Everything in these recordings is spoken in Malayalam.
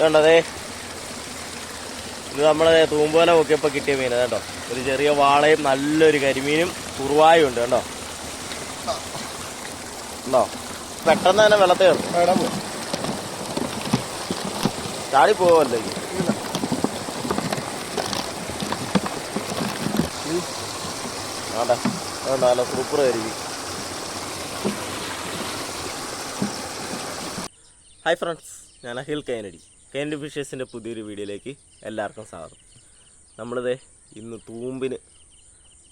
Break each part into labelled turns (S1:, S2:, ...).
S1: ഇതുണ്ടതേ ഇത് നമ്മളെ തൂമ്പോല നോക്കിയപ്പോൾ കിട്ടിയ മീൻ കേട്ടോ ഒരു ചെറിയ വാളയും നല്ലൊരു കരിമീനും കുറുവായും ഉണ്ട് കേട്ടോ ഉണ്ടോ പെട്ടെന്ന് തന്നെ വെള്ളത്തെ ചാടി പോവല്ലേ? അതുകൊണ്ട് നല്ല സൂപ്പർ ആയിരിക്കും. ഹായ് ഫ്രണ്ട്സ് ഞാൻ അഖിൽ കൈനടി. കൈനഡി ഫിഷേഴ്സിന്റെ പുതിയൊരു വീഡിയോയിലേക്ക് എല്ലാവർക്കും സ്വാഗതം. നമ്മളിത് ഇന്ന് തൂമ്പിന്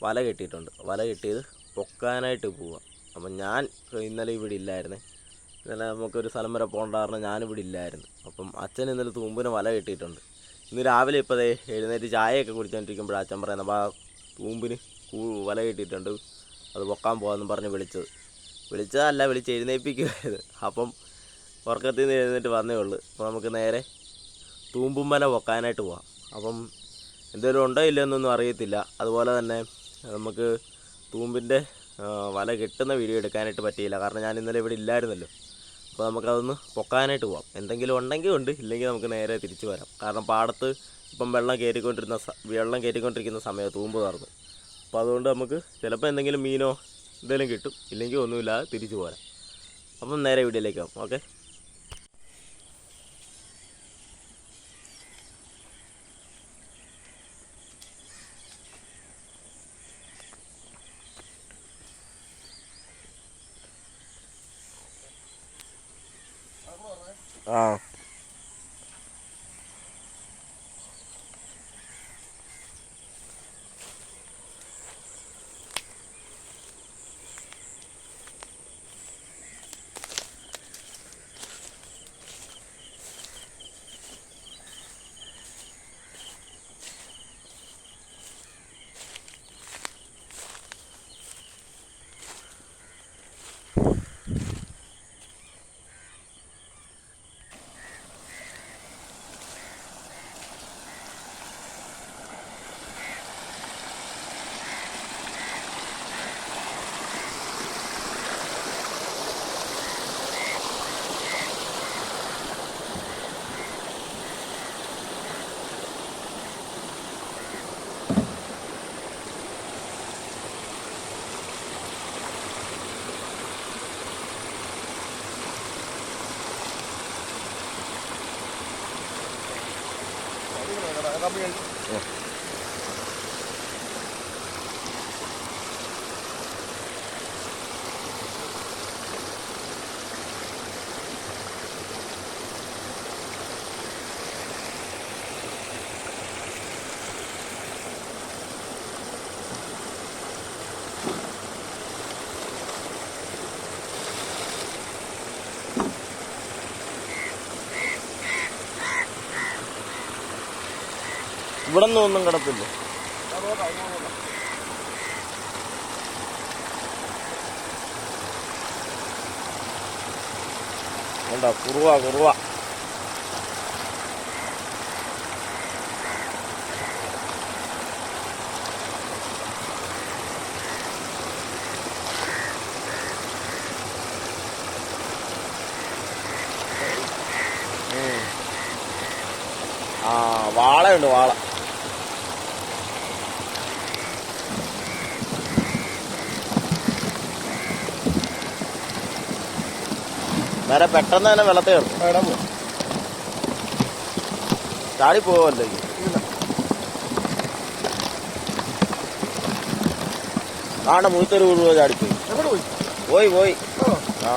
S1: വല കെട്ടിയിട്ടുണ്ട്. വല കെട്ടിയത് പൊക്കാനായിട്ട് പോവുക അപ്പം ഞാൻ ഇന്നലെ ഇവിടെ ഇല്ലായിരുന്നേ. ഇന്നലെ നമുക്കൊരു സ്ഥലം വരെ പോകേണ്ട ഞാനിവിടെ ഇല്ലായിരുന്നു. അപ്പം അച്ഛൻ ഇന്നലെ തൂമ്പിന് വല കെട്ടിയിട്ടുണ്ട്. ഇന്ന് രാവിലെ ഇപ്പോൾ അതേ എഴുന്നേറ്റ് ചായയൊക്കെ കുടിച്ചുകൊണ്ടിരിക്കുമ്പോൾ അച്ഛൻ പറയുന്നത് അപ്പോൾ ആ തൂമ്പിന് വല കെട്ടിയിട്ടുണ്ട്. അത് പൊക്കാൻ പോകാമെന്ന് പറഞ്ഞ് വിളിച്ചത്. വിളിച്ചതല്ല വിളിച്ച് എഴുന്നേൽപ്പിക്കുമായിരുന്നു അപ്പം ഉറക്കത്തിൽ നിന്ന് എഴുന്നേറ്റ് വന്നേ ഉള്ളൂ. അപ്പോൾ നമുക്ക് നേരെ തൂമ്പും വല പൊക്കാനായിട്ട് പോവാം. അപ്പം എന്തെങ്കിലും ഉണ്ടോ ഇല്ലയോ എന്നൊന്നും അറിയത്തില്ല. അതുപോലെ തന്നെ നമുക്ക് തൂമ്പിന്റെ വല കിട്ടുന്ന വീഡിയോ എടുക്കാനായിട്ട് പറ്റിയില്ല. കാരണം ഞാൻ ഇന്നലെ ഇവിടെ ഇല്ലായിരുന്നല്ലോ. അപ്പോൾ നമുക്കതൊന്ന് പൊക്കാനായിട്ട് പോവാം. എന്തെങ്കിലും ഉണ്ടെങ്കിൽ ഉണ്ട്. ഇല്ലെങ്കിൽ നമുക്ക് നേരെ തിരിച്ചു വരാം. കാരണം പാടത്ത് ഇപ്പം വെള്ളം കയറിക്കൊണ്ടിരുന്ന വെള്ളം കയറ്റിക്കൊണ്ടിരിക്കുന്ന സമയം തൂമ്പ് തുറന്നു അപ്പോൾ അതുകൊണ്ട് നമുക്ക് ചിലപ്പോൾ എന്തെങ്കിലും മീനോ എന്തെങ്കിലും കിട്ടും. ഇല്ലെങ്കിൽ ഒന്നുമില്ലാതെ തിരിച്ചു പോരാം. അപ്പം നേരെ വീഡിയോയിലേക്ക് ആവും ഓക്കെ? ആ
S2: தமிழ்
S1: ഇവിടെ നിന്നും ഒന്നും കിടപ്പില്ല. വേണ്ട കുറുവ കുറുവ. ആ വാളയുണ്ട് വാള. നേരെ പെട്ടെന്ന് തന്നെ വെള്ളത്തെ
S2: പോ.
S1: ചാടി പോവല്ലേ?
S2: കാണ
S1: ആണ്ട മൂത്തൊരു കുഴുവ ചാടിപ്പോയി
S2: പോയി?
S1: പോയി ആ.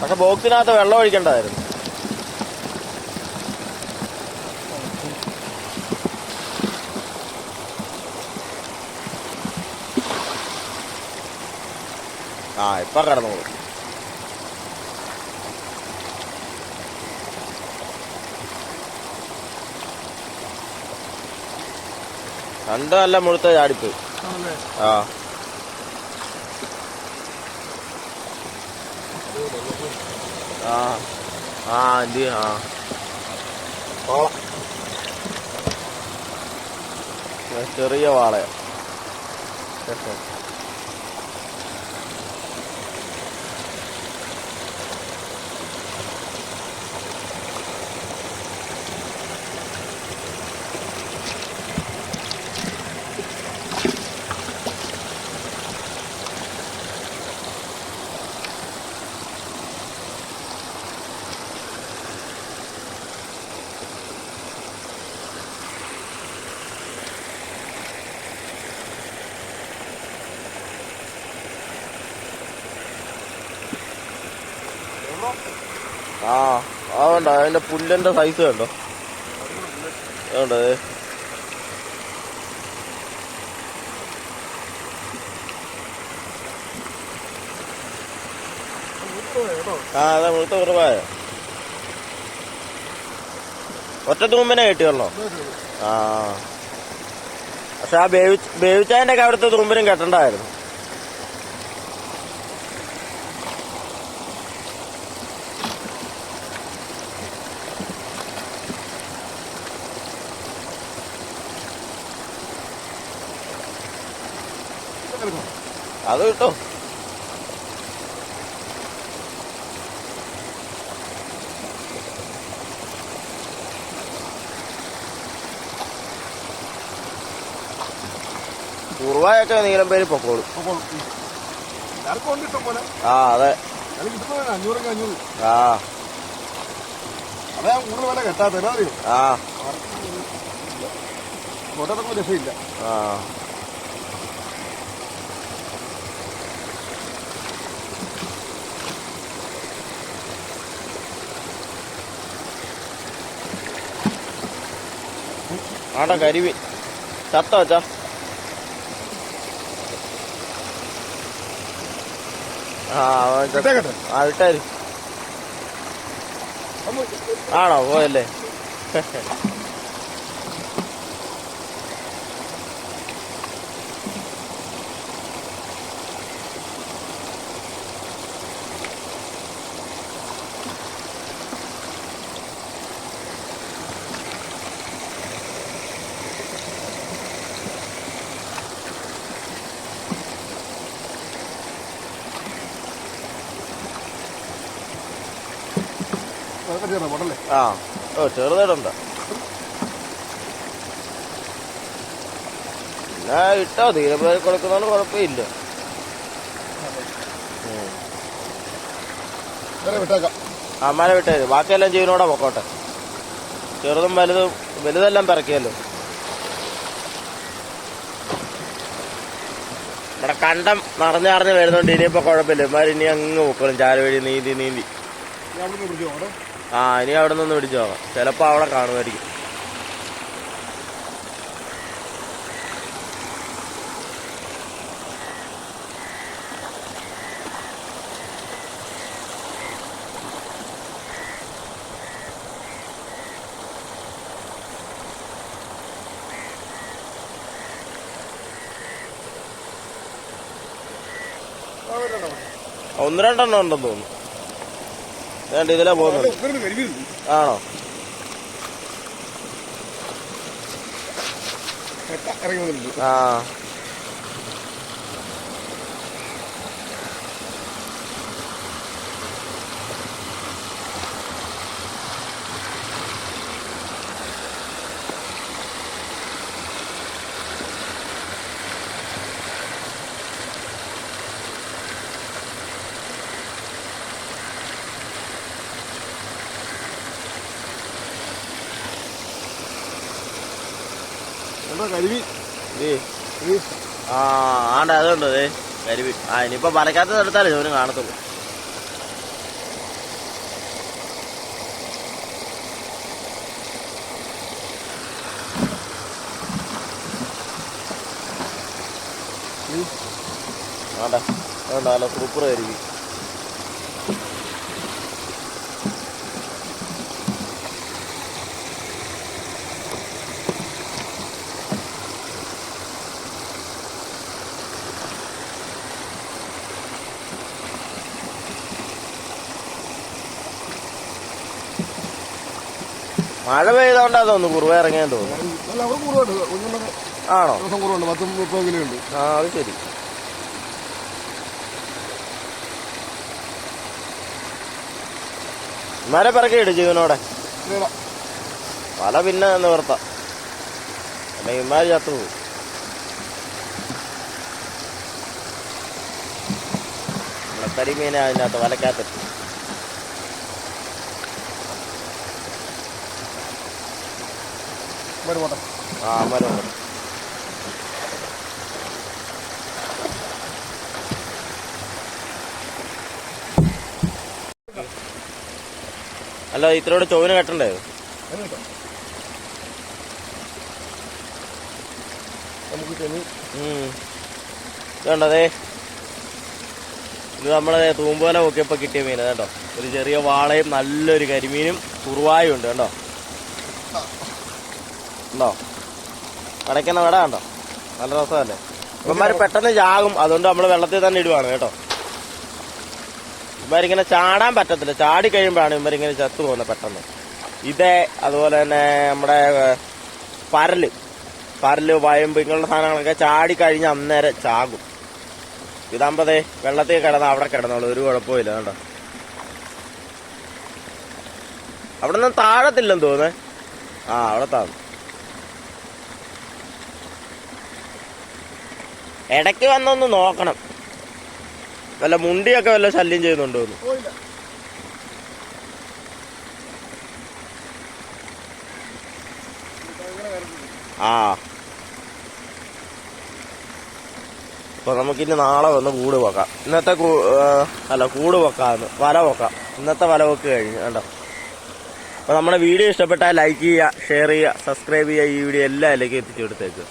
S1: പക്ഷെ ബോക്സിനകത്ത് വെള്ളം ഒഴിക്കണ്ടായിരുന്നു ആ ഇപ്പൊ കടന്നോളൂ രണ്ടും നല്ല മുഴുത്ത ചാടിപ്പോയി ആ. ആ ആ എന്ത് ആ. ചെറിയ വാളയ ആ അതുകൊണ്ട് അതിന്റെ പുല്ലിന്റെ സൈസ് കണ്ടോ? അതുകൊണ്ട് ആ അതെ മുഴുത്ത കുറവായ. ഒറ്റ തൂമ്പിനെ കെട്ടിയുള്ളോ? ആ. പക്ഷെ ആ വേവി വേവിച്ചതിന്റെ ഒക്കെ അവിടുത്തെ തുമ്പിനും കെട്ടണ്ടായിരുന്നു. അത് കിട്ടും. കുറുവായൊക്കെ നീലം പേര് പൊക്കോളും. ആ അതെ. ആ. ആ. ആ. ആടാ കരിവി ചത്ത വച്ചാ. ആ വിട്ടാര് ആണോ? പോയല്ലേ. ആ. ഓ ചെറുതായിട്ടുണ്ട്. പിന്നെ ഇട്ടോ തീരെ കൊടുക്കുന്നതാണ് കുഴപ്പമില്ല.
S2: അമ്മാനെ
S1: വിട്ടേ വിട്ടേര്. ബാക്കിയെല്ലാം ജീവനോടെ പൊക്കോട്ടെ. ചെറുതും വലുതും വലുതെല്ലാം പിറക്കിയല്ലോ. ഇവിടെ കണ്ടം നിറഞ്ഞറിഞ്ഞ് വരുന്നുണ്ട് ഇനിയിപ്പോ കുഴപ്പമില്ല. ഇമാർ ഇനി അങ്ങ് പൊക്കോളും ചാലുവഴി നീന്തി നീന്തി. ആ ഇനി അവിടെ നിന്ന് പിടിച്ചു പോകാം ചിലപ്പോ അവിടെ കാണുമായിരിക്കും. ഒന്ന് രണ്ടെണ്ണം ഉണ്ടെന്ന് തോന്നുന്നു. വേണ്ട ഇതിലെ പോകുന്നുണ്ട്
S2: കരിമീനുണ്ട്
S1: ആണോ? ആ. ആ ആണ്ട അതുണ്ട് അതെ കരിവി. ആ ഇനിയിപ്പോ പറക്കാത്തത് എടുത്താലേ ഇവരും കാണത്തുള്ളൂ. ആണ്ടാ അതുണ്ടാ നല്ല സൂപ്പർ കരിവി മഴ പെയ്തോണ്ടാ തോന്നുന്നു കുറുവ ഇറങ്ങാൻ തോന്നുന്നു.
S2: അല്ല അവിടെ കുറവുണ്ട്. ഒന്നൊക്കെ
S1: ആണോ?
S2: ദിവസം കുറവുണ്ട്. പത്ത് മുപ്പത് കിലോ ഉണ്ട്
S1: ആ അത് ശരി. മര പിറക്കിയിട്ട് ജീവനോടെ
S2: വല
S1: പല പിന്നെ നിവർത്ത അല്ലെങ്കിൽ ഇമാര് ചത്തു പോകും കരിമീനെ അതിനകത്ത് വലക്കകത്തിട്ട്
S2: വരും പോട്ടെ
S1: ആ മരം അല്ല ഇത്രയോടെ ചോവിന് കെട്ടണ്ടേ വേണ്ടതേ ഇത് നമ്മളെ തൂമ്പോല നോക്കിയപ്പോ കിട്ടിയ മീൻ കേട്ടോ. ഒരു ചെറിയ വാളയും നല്ലൊരു കരിമീനും കുറുവായും ഉണ്ട് കേട്ടോ. ഉണ്ടോ? അടയ്ക്കുന്ന വിട കണ്ടോ നല്ല രസമല്ലേ? ഉമ്മമാര് പെട്ടെന്ന് ചാകും. അതുകൊണ്ട് നമ്മൾ വെള്ളത്തിൽ തന്നെ ഇടുവാണ് കേട്ടോ. ഇവന്മാരിങ്ങനെ ചാടാൻ പറ്റത്തില്ല. ചാടി കഴിയുമ്പോഴാണ് ഉമ്മരിങ്ങനെ ചത്തു പോകുന്നത് പെട്ടെന്ന്. ഇതേ അതുപോലെ തന്നെ നമ്മുടെ പരൽ. പരൽ വയമ്പ് ഇങ്ങനെയുള്ള സാധനങ്ങളൊക്കെ ചാടി കഴിഞ്ഞ് അന്നേരം ചാകും. ഇതാകുമ്പോഴേ വെള്ളത്തിൽ കിടന്ന് അവിടെ കിടന്നോളൂ. ഒരു കുഴപ്പമില്ല കേട്ടോ. അവിടെ നിന്ന് താഴത്തില്ലെന്ന് തോന്നേ ആ അവിടെ താന്നു ഇടയ്ക്ക് വന്നൊന്ന് നോക്കണം. വല്ല മുണ്ടിയൊക്കെ വല്ല ശല്യം ചെയ്യുന്നുണ്ടോ ആ. അപ്പൊ നമുക്കിനി നാളെ വന്ന് കൂട് വെക്കാം. ഇന്നത്തെ കൂ- അല്ല കൂട് വെക്കാന്ന്. വല വെക്കാം. ഇന്നത്തെ വല വെക്ക് കഴിഞ്ഞു കണ്ടോ? അപ്പൊ നമ്മുടെ വീഡിയോ ഇഷ്ടപ്പെട്ടാൽ ലൈക്ക് ചെയ്യുക ഷെയർ ചെയ്യുക സബ്സ്ക്രൈബ് ചെയ്യുക ഈ വീഡിയോ എല്ലാവരിലേക്കും എത്തിച്ചു കൊടുത്തേക്ക്.